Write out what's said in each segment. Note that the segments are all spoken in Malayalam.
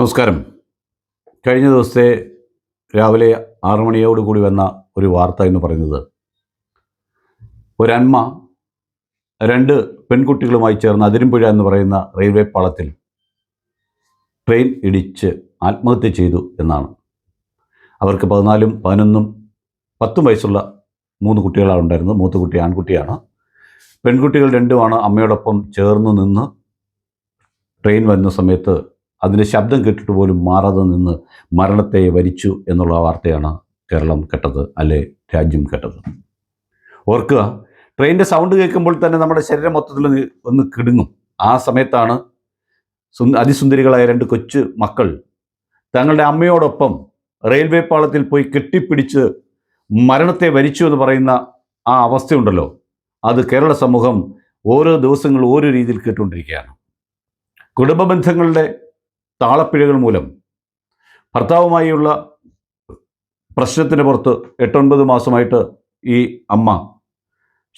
നമസ്കാരം. കഴിഞ്ഞ ദിവസത്തെ രാവിലെ ആറു മണിയോട് കൂടി വന്ന ഒരു വാർത്ത എന്ന് പറയുന്നത് ഒരന്മ രണ്ട് പെൺകുട്ടികളുമായി ചേർന്ന് അതിരമ്പുഴ എന്ന് പറയുന്ന റെയിൽവേ പാളത്തിൽ ട്രെയിൻ ഇടിച്ച് ആത്മഹത്യ ചെയ്തു എന്നാണ്. അവർക്ക് പതിനാലും പതിനൊന്നും പത്തും വയസ്സുള്ള മൂന്ന് കുട്ടികളാണ് ഉണ്ടായിരുന്നത്. മൂത്ത കുട്ടി ആൺകുട്ടിയാണ്. പെൺകുട്ടികൾ രണ്ടുമാണ് അമ്മയോടൊപ്പം ചേർന്ന് നിന്ന് ട്രെയിൻ വരുന്ന സമയത്ത് അതിന്റെ ശബ്ദം കേട്ടിട്ട് പോലും മാറാതെ നിന്ന് മരണത്തെ വരിച്ചു എന്നുള്ള വാർത്തയാണ് കേരളം കേട്ടത് അല്ലെ രാജ്യം കേട്ടത്. ഓർക്കുക ട്രെയിനിന്റെ സൗണ്ട് കേൾക്കുമ്പോൾ തന്നെ നമ്മുടെ ശരീരം മൊത്തത്തിൽ ഒന്ന് കിടുങ്ങും. ആ സമയത്താണ് അതിസുന്ദരികളായ രണ്ട് കൊച്ചു മക്കൾ തങ്ങളുടെ അമ്മയോടൊപ്പം റെയിൽവേ പാളത്തിൽ പോയി കെട്ടിപ്പിടിച്ച് മരണത്തെ വരിച്ചു എന്ന് പറയുന്ന ആ അവസ്ഥയുണ്ടല്ലോ. അത് കേരള സമൂഹം ഓരോ ദിവസങ്ങൾ ഓരോ രീതിയിൽ കേട്ടുകൊണ്ടിരിക്കുകയാണ്. കുടുംബ ബന്ധങ്ങളുടെ താളപ്പിഴകൾ മൂലം. ഭർത്താവുമായുള്ള പ്രശ്നത്തിന് പുറത്ത് എട്ടൊൻപത് മാസമായിട്ട് ഈ അമ്മ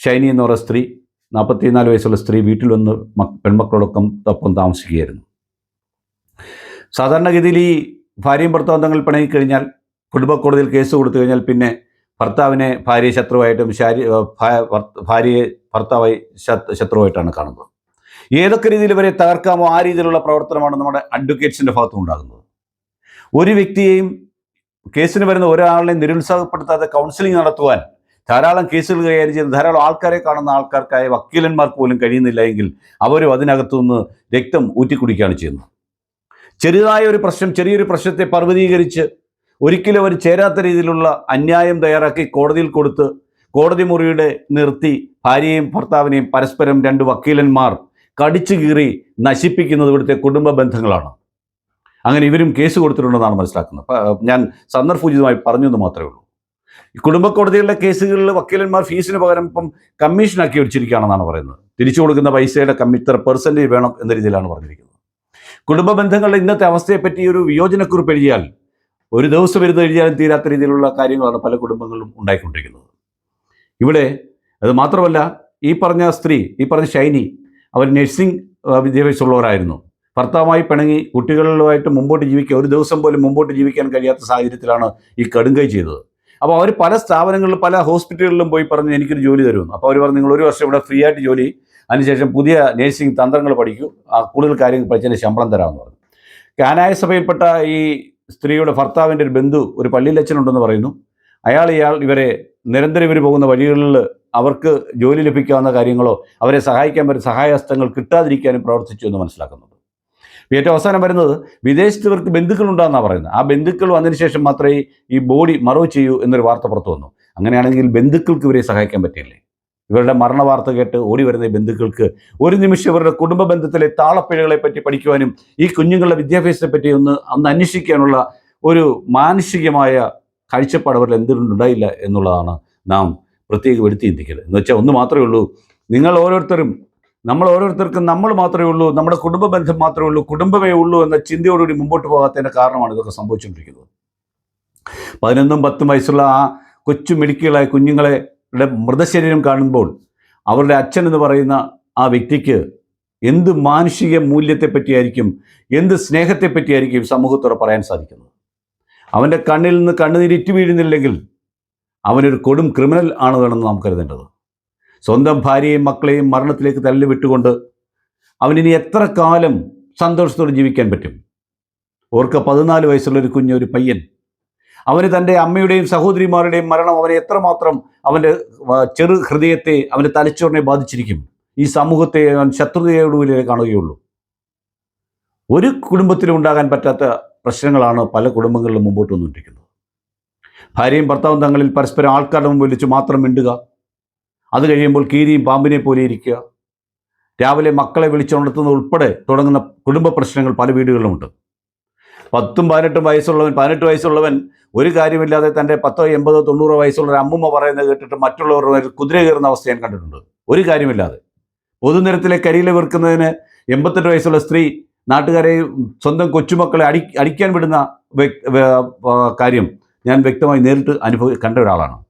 ഷൈനി എന്ന് പറയുന്ന സ്ത്രീ നാൽപ്പത്തിനാല് വയസ്സുള്ള സ്ത്രീ വീട്ടിൽ വന്ന് മക് പെൺമക്കളോടൊപ്പം ഒപ്പം താമസിക്കുകയായിരുന്നു. സാധാരണഗതിയിൽ ഈ ഭാര്യയും ഭർത്താവും തങ്ങൾ പിണങ്ങിക്കഴിഞ്ഞാൽ കുടുംബ കോടതിയിൽ കേസ് കൊടുത്തു കഴിഞ്ഞാൽ പിന്നെ ഭർത്താവിനെ ഭാര്യ ശത്രുവായിട്ടും ശാരി ഭാര്യയെ ഭർത്താവായി ശത്രുവായിട്ടാണ് കാണുന്നത്. ഏതൊക്കെ രീതിയിൽ ഇവരെ തകർക്കാമോ ആ രീതിയിലുള്ള പ്രവർത്തനമാണ് നമ്മുടെ അഡ്വക്കേറ്റ്സിന്റെ ഭാഗത്തും ഉണ്ടാകുന്നത്. ഒരു വ്യക്തിയെയും കേസിന് വരുന്ന ഒരാളെയും നിരുത്സാഹപ്പെടുത്താതെ കൗൺസിലിംഗ് നടത്തുവാൻ ധാരാളം കേസുകൾ കൈകാര്യം ചെയ്യുന്ന ധാരാളം ആൾക്കാരെ കാണുന്ന ആൾക്കാർക്കായ വക്കീലന്മാർക്ക് പോലും കഴിയുന്നില്ല എങ്കിൽ അവരും അതിനകത്തു നിന്ന് രക്തം ഊറ്റിക്കുടിക്കുകയാണ് ചെയ്യുന്നത്. ചെറുതായ ഒരു പ്രശ്നം ചെറിയൊരു പ്രശ്നത്തെ പർവതീകരിച്ച് ഒരിക്കലും അവർ ചേരാത്ത രീതിയിലുള്ള അന്യായം തയ്യാറാക്കി കോടതിയിൽ കൊടുത്ത് കോടതി മുറിയുടെ നിർത്തി ഭാര്യയും ഭർത്താവിനെയും പരസ്പരം രണ്ട് വക്കീലന്മാർ കടിച്ചു കീറി നശിപ്പിക്കുന്നത് ഇവിടുത്തെ കുടുംബ ബന്ധങ്ങളാണ്. അങ്ങനെ ഇവരും കേസ് കൊടുത്തിട്ടുണ്ടെന്നാണ് മനസ്സിലാക്കുന്നത്. ഞാൻ സന്ദർഭോചിതമായി പറഞ്ഞു എന്ന് മാത്രമേ ഉള്ളൂ. കുടുംബ കോടതികളിലെ കേസുകളിൽ വക്കീലന്മാർ ഫീസിന് പകരം ഇപ്പം കമ്മീഷനാക്കി വെച്ചിരിക്കുകയാണെന്നാണ് പറയുന്നത്. തിരിച്ചു കൊടുക്കുന്ന പൈസയുടെ കമ്മി ഇത്ര പെർസെന്റേജ് വേണം എന്ന രീതിയിലാണ് പറഞ്ഞിരിക്കുന്നത്. കുടുംബ ബന്ധങ്ങളുടെ ഇന്നത്തെ അവസ്ഥയെപ്പറ്റി ഒരു വിയോജനക്കുറിപ്പ് എഴുതിയാൽ ഒരു ദിവസം ഇരുന്ന് എഴുതിയാലും തീരാത്ത രീതിയിലുള്ള കാര്യങ്ങളാണ് പല കുടുംബങ്ങളും ഉണ്ടായിക്കൊണ്ടിരിക്കുന്നത്. ഇവിടെ അത് മാത്രമല്ല ഈ പറഞ്ഞ സ്ത്രീ ഈ പറഞ്ഞ ഷൈനി അവർ നഴ്സിംഗ് വിദ്യാഭ്യാസമുള്ളവരായിരുന്നു. ഭർത്താവുമായി പിണങ്ങി കുട്ടികളുമായിട്ട് മുമ്പോട്ട് ജീവിക്കുക ഒരു ദിവസം പോലും മുമ്പോട്ട് ജീവിക്കാൻ കഴിയാത്ത സാഹചര്യത്തിലാണ് ഈ കടുങ്കൈ ചെയ്തത്. അപ്പോൾ അവർ പല സ്ഥാപനങ്ങളിലും പല ഹോസ്പിറ്റലുകളിലും പോയി പറഞ്ഞ് എനിക്കൊരു ജോലി തരുമെന്ന്. അപ്പോൾ അവർ പറഞ്ഞു നിങ്ങൾ ഒരു വർഷം ഇവിടെ ഫ്രീ ആയിട്ട് ജോലി അതിനുശേഷം പുതിയ നഴ്സിംഗ് തന്ത്രങ്ങൾ പഠിക്കൂ. ആ കൂടുതൽ കാര്യങ്ങൾ പഠിച്ചതിന് ശമ്പളം തരാമെന്ന് പറഞ്ഞു. കാനായ സഭയിൽപ്പെട്ട ഈ സ്ത്രീയുടെ ഭർത്താവിന്റെ ഒരു ബന്ധു ഒരു പള്ളിയിലച്ഛനുണ്ടെന്ന് പറയുന്നു. അയാൾ ഇയാൾ ഇവരെ നിരന്തരം ഇവർ പോകുന്ന വഴികളിൽ അവർക്ക് ജോലി ലഭിക്കാവുന്ന കാര്യങ്ങളോ അവരെ സഹായിക്കാൻ പറ്റുന്ന സഹായഹസ്തങ്ങൾ കിട്ടാതിരിക്കാനും പ്രവർത്തിച്ചു എന്ന് മനസ്സിലാക്കുന്നുണ്ട് ഏറ്റവും അവസാനം വരുന്നത് വിദേശത്ത് ഇവർക്ക് ബന്ധുക്കളുണ്ടാകുന്നാണ് പറയുന്നത്. ആ ബന്ധുക്കൾ വന്നതിന് ശേഷം മാത്രമേ ഈ ബോഡി മറവ് ചെയ്യൂ എന്നൊരു വാർത്ത പുറത്തു വന്നു. അങ്ങനെയാണെങ്കിൽ ബന്ധുക്കൾക്ക് ഇവരെ സഹായിക്കാൻ പറ്റില്ലേ? ഇവരുടെ മരണ വാർത്ത കേട്ട് ഓടി വരുന്ന ബന്ധുക്കൾക്ക് ഒരു നിമിഷം ഇവരുടെ കുടുംബ ബന്ധത്തിലെ താളപ്പിഴകളെ പറ്റി പഠിക്കുവാനും ഈ കുഞ്ഞുങ്ങളുടെ വിദ്യാഭ്യാസത്തെ പറ്റി ഒന്ന് അന്ന് അന്വേഷിക്കാനുള്ള ഒരു മാനുഷികമായ കാഴ്ചപ്പാട് അവരിൽ എന്തുകൊണ്ടുണ്ടായില്ല എന്നുള്ളതാണ് നാം പ്രത്യേകം എടുത്ത് ചിന്തിക്കരുത്. എന്ന് വെച്ചാൽ ഒന്ന് മാത്രമേ ഉള്ളൂ നിങ്ങൾ ഓരോരുത്തരും നമ്മൾ ഓരോരുത്തർക്കും നമ്മൾ മാത്രമേ ഉള്ളൂ നമ്മുടെ കുടുംബ ബന്ധം മാത്രമേ ഉള്ളൂ കുടുംബമേ ഉള്ളൂ എന്ന ചിന്തയോടുകൂടി മുമ്പോട്ട് പോകാത്തതിന്റെ കാരണമാണ് ഇതൊക്കെ സംഭവിച്ചുകൊണ്ടിരിക്കുന്നത്. പതിനൊന്നും പത്തും വയസ്സുള്ള ആ കൊച്ചു മിടുക്കികളായ കുഞ്ഞുങ്ങളെ മൃതശരീരം കാണുമ്പോൾ അവരുടെ അച്ഛൻ എന്ന് പറയുന്ന ആ വ്യക്തിക്ക് എന്ത് മാനുഷിക മൂല്യത്തെ പറ്റിയായിരിക്കും എന്ത് സ്നേഹത്തെ പറ്റിയായിരിക്കും സമൂഹത്തോടെ പറയാൻ സാധിക്കുന്നത്? അവന്റെ കണ്ണിൽ നിന്ന് കണ്ണുനീരിറ്റ് വീഴുന്നില്ലെങ്കിൽ അവനൊരു കൊടും ക്രിമിനൽ ആണ് വേണമെന്ന് നാം കരുതേണ്ടത്. സ്വന്തം ഭാര്യയും മക്കളെയും മരണത്തിലേക്ക് തള്ളി വിട്ടുകൊണ്ട് അവനിനി എത്ര കാലം സന്തോഷത്തോടെ ജീവിക്കാൻ പറ്റും? ഓർക്ക പതിനാല് വയസ്സുള്ള ഒരു കുഞ്ഞ് ഒരു പയ്യൻ. അവന് തന്റെ അമ്മയുടെയും സഹോദരിമാരുടെയും മരണം അവനെ എത്രമാത്രം അവന്റെ ചെറു ഹൃദയത്തെ അവന്റെ തലച്ചോറിനെ ബാധിച്ചിരിക്കും. ഈ സമൂഹത്തെ അവൻ ശത്രുതയോടുകൂടി കാണുകയുള്ളൂ. ഒരു കുടുംബത്തിലും ഉണ്ടാകാൻ പറ്റാത്ത പ്രശ്നങ്ങളാണ് പല കുടുംബങ്ങളിലും മുമ്പോട്ട് വന്നുകൊണ്ടിരിക്കുന്നത്. ഭാര്യയും ഭർത്താവും തങ്ങളിൽ പരസ്പരം ആൾക്കാരുടെ മുമ്പ് വിളിച്ച് മാത്രം മിണ്ടുക. അത് കഴിയുമ്പോൾ കീരിയും പാമ്പിനെ പോലെ ഇരിക്കുക. രാവിലെ മക്കളെ വിളിച്ചുണർത്തുന്ന ഉൾപ്പെടെ തുടങ്ങുന്ന കുടുംബ പ്രശ്നങ്ങൾ പല വീടുകളിലുമുണ്ട്. പത്തും പതിനെട്ടും വയസ്സുള്ളവൻ പതിനെട്ട് വയസ്സുള്ളവൻ ഒരു കാര്യമില്ലാതെ തന്റെ പത്തോ എൺപതോ തൊണ്ണൂറോ വയസ്സുള്ള ഒരു അമ്മുമ്മ പറയുന്നത് കേട്ടിട്ട് മറ്റുള്ളവരുടെ മേൽ കുതിര കയറുന്ന അവസ്ഥ ഞാൻ കണ്ടിട്ടുണ്ട്. ഒരു കാര്യമില്ലാതെ. പൊതുനിരത്തിലെ കരിയില വെറുക്കുന്നതിന് എൺപത്തെട്ട് വയസ്സുള്ള സ്ത്രീ നാട്ടുകാരെ സ്വന്തം കൊച്ചുമക്കളെ അടി അടിക്കാൻ വിടുന്ന കാര്യം ഞാൻ വ്യക്തമായി നേരിട്ട് അനുഭവ കണ്ട ഒരാളാണ്.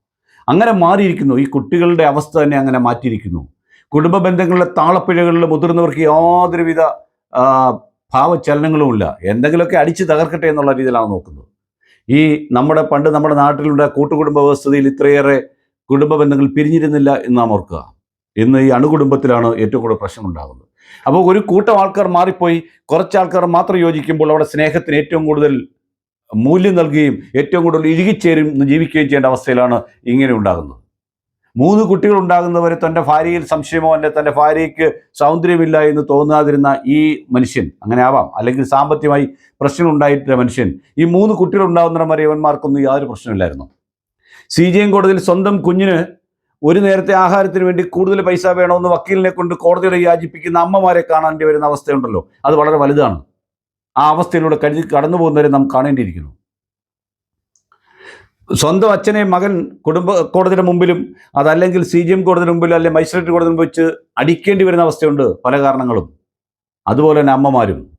അങ്ങനെ മാറിയിരിക്കുന്നു. ഈ കുട്ടികളുടെ അവസ്ഥ തന്നെ അങ്ങനെ മാറ്റിയിരിക്കുന്നു. കുടുംബ ബന്ധങ്ങളിലെ താളപ്പിഴകളിൽ മുതിർന്നവർക്ക് യാതൊരുവിധ ഭാവചലനങ്ങളുമില്ല. എന്തെങ്കിലുമൊക്കെ അടിച്ച് തകർക്കട്ടെ എന്നുള്ള രീതിയിലാണ് നോക്കുന്നത്. ഈ നമ്മുടെ പണ്ട് നമ്മുടെ നാട്ടിലുള്ള കൂട്ടുകുടുംബ വ്യവസ്ഥയിൽ ഇത്രയേറെ കുടുംബ ബന്ധങ്ങൾ പിരിഞ്ഞിരുന്നില്ല എന്ന് നാം ഓർക്കുക. ഇന്ന് ഈ അണുകുടുംബത്തിലാണ് ഏറ്റവും കൂടുതൽ പ്രശ്നം ഉണ്ടാകുന്നത് അപ്പോൾ ഒരു കൂട്ടം ആൾക്കാർ മാറിപ്പോയി. കുറച്ച് ആൾക്കാർ മാത്രം യോജിക്കുമ്പോൾ അവിടെ സ്നേഹത്തിന് ഏറ്റവും കൂടുതൽ മൂല്യം നൽകുകയും ഏറ്റവും കൂടുതൽ ഇഴുകിച്ചേരും ജീവിക്കുകയും ചെയ്യേണ്ട അവസ്ഥയിലാണ് ഇങ്ങനെ ഉണ്ടാകുന്നത്. മൂന്ന് കുട്ടികൾ ഉണ്ടാകുന്നവരെ തന്റെ ഭാര്യയിൽ സംശയമോ അല്ലെ തന്റെ ഭാര്യയ്ക്ക് സൗന്ദര്യമില്ല എന്ന് തോന്നാതിരുന്ന ഈ മനുഷ്യൻ അങ്ങനെ ആവാം. അല്ലെങ്കിൽ സാമ്പത്തികമായി പ്രശ്നം ഉണ്ടായിട്ടുള്ള മനുഷ്യൻ ഈ മൂന്ന് കുട്ടികൾ ഉണ്ടാകുന്ന വരെ ഇവന്മാർക്കൊന്നും യാതൊരു പ്രശ്നമില്ലായിരുന്നു സി ജി എം കോടതിയിൽ സ്വന്തം കുഞ്ഞിന് ഒരു നേരത്തെ ആഹാരത്തിന് വേണ്ടി കൂടുതൽ പൈസ വേണമെന്ന് വക്കീലിനെ കൊണ്ട് കോടതിയുടെ യാചിപ്പിക്കുന്ന അമ്മമാരെ കാണേണ്ടി വരുന്ന അവസ്ഥയുണ്ടല്ലോ. അത് വളരെ വലുതാണ്. ആ അവസ്ഥയിലൂടെ കഴിഞ്ഞ് കടന്നു പോകുന്നവരെ നാം കാണേണ്ടിയിരിക്കുന്നു. സ്വന്തം അച്ഛനെ മകൻ കുടുംബ കോടതിയുടെ മുമ്പിലും അതല്ലെങ്കിൽ സി ജി എം കോടതിയുടെ മുമ്പിലും അല്ലെങ്കിൽ മജിസ്ട്രേറ്റ് കോടതി മുമ്പ് വെച്ച് അടിക്കേണ്ടി വരുന്ന അവസ്ഥയുണ്ട് പല കാരണങ്ങളും. അതുപോലെ തന്നെ അമ്മമാരും.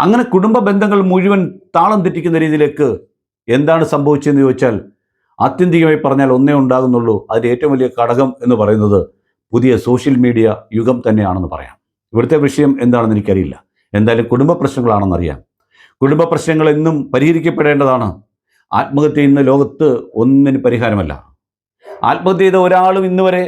അങ്ങനെ കുടുംബ ബന്ധങ്ങൾ മുഴുവൻ താളം തെറ്റിക്കുന്ന രീതിയിലേക്ക് എന്താണ് സംഭവിച്ചതെന്ന് ചോദിച്ചാൽ ആത്യന്തികമായി പറഞ്ഞാൽ ഒന്നേ ഉണ്ടാകുന്നുള്ളൂ. അതിന്റെ ഏറ്റവും വലിയ ഘടകം എന്ന് പറയുന്നത് പുതിയ സോഷ്യൽ മീഡിയ യുഗം തന്നെയാണെന്ന് പറയാം. ഇവിടുത്തെ വിഷയം എന്താണെന്ന് എനിക്കറിയില്ല. എന്തായാലും കുടുംബ പ്രശ്നങ്ങളാണെന്നറിയാം. കുടുംബ പ്രശ്നങ്ങൾ എന്നും പരിഹരിക്കപ്പെടേണ്ടതാണ്. ആത്മഹത്യ ഇന്ന് ലോകത്ത് ഒന്നിന് പരിഹാരമല്ല. ആത്മഹത്യ ചെയ്ത ഒരാളും ഇന്ന് വരെ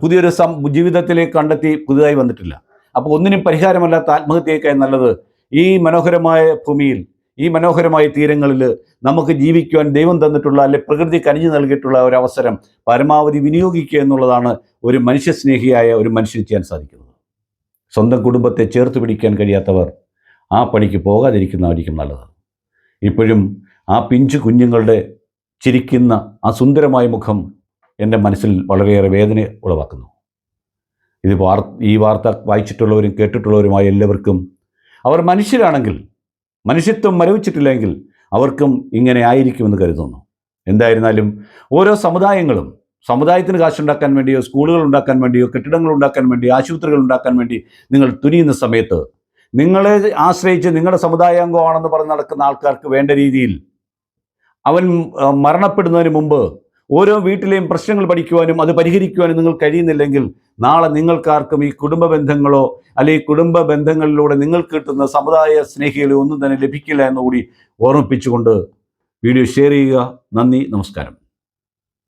പുതിയൊരു സം ജീവിതത്തിലേക്ക് കണ്ടെത്തി പുതുതായി വന്നിട്ടില്ല. അപ്പോൾ ഒന്നിനും പരിഹാരമല്ലാത്ത ആത്മഹത്യയേക്കാൾ നല്ലത് ഈ മനോഹരമായ ഭൂമിയിൽ ഈ മനോഹരമായ തീരങ്ങളിൽ നമുക്ക് ജീവിക്കുവാൻ ദൈവം തന്നിട്ടുള്ള അല്ലെ പ്രകൃതി കനിഞ്ഞു നൽകിയിട്ടുള്ള ഒരു അവസരം പരമാവധി വിനിയോഗിക്കുക എന്നുള്ളതാണ് ഒരു മനുഷ്യസ്നേഹിയായ ഒരു മനുഷ്യൻ ചെയ്യാൻ സാധിക്കുന്നത്. സ്വന്തം കുടുംബത്തെ ചേർത്ത് പിടിക്കാൻ കഴിയാത്തവർ ആ പണിക്ക് പോകാതിരിക്കുന്നതായിരിക്കും നല്ലത്. ഇപ്പോഴും ആ പിഞ്ചു കുഞ്ഞുങ്ങളുടെ ചിരിക്കുന്ന ആ സുന്ദരമായ മുഖം എന്റെ മനസ്സിൽ വളരെയേറെ വേദന ഉളവാക്കുന്നു. ഇത് വാർ ഈ വാർത്ത വായിച്ചിട്ടുള്ളവരും കേട്ടിട്ടുള്ളവരുമായ എല്ലാവർക്കും അവർ മനുഷ്യരാണെങ്കിൽ മനുഷ്യത്വം മരവിച്ചിട്ടില്ലെങ്കിൽ അവർക്കും ഇങ്ങനെ ആയിരിക്കുമെന്ന് കരുതുന്നു. എന്തായിരുന്നാലും ഓരോ സമുദായങ്ങളും സമുദായത്തിന് കാശുണ്ടാക്കാൻ വേണ്ടിയോ സ്കൂളുകൾ ഉണ്ടാക്കാൻ വേണ്ടിയോ കെട്ടിടങ്ങൾ ഉണ്ടാക്കാൻ വേണ്ടി ആശുപത്രികൾ ഉണ്ടാക്കാൻ വേണ്ടി നിങ്ങൾ തുനിയുന്ന സമയത്ത് നിങ്ങളെ ആശ്രയിച്ച് നിങ്ങളുടെ സമുദായാംഗമാണെന്ന് പറഞ്ഞ് നടക്കുന്ന ആൾക്കാർക്ക് വേണ്ട രീതിയിൽ അവൻ മരണപ്പെടുന്നതിന് മുമ്പ് ഓരോ വീട്ടിലെയും പ്രശ്നങ്ങൾ പഠിക്കുവാനും അത് പരിഹരിക്കുവാനും നിങ്ങൾ കഴിയുന്നില്ലെങ്കിൽ നാളെ നിങ്ങൾക്കാർക്കും ഈ കുടുംബ ബന്ധങ്ങളോ അല്ലെങ്കിൽ കുടുംബ ബന്ധങ്ങളിലൂടെ നിങ്ങൾക്ക് കിട്ടുന്ന സമുദായ സ്നേഹികളോ ഒന്നും തന്നെ ലഭിക്കില്ല എന്നുകൂടി ഓർമ്മിപ്പിച്ചുകൊണ്ട് വീഡിയോ ഷെയർ ചെയ്യുക. നന്ദി നമസ്കാരം.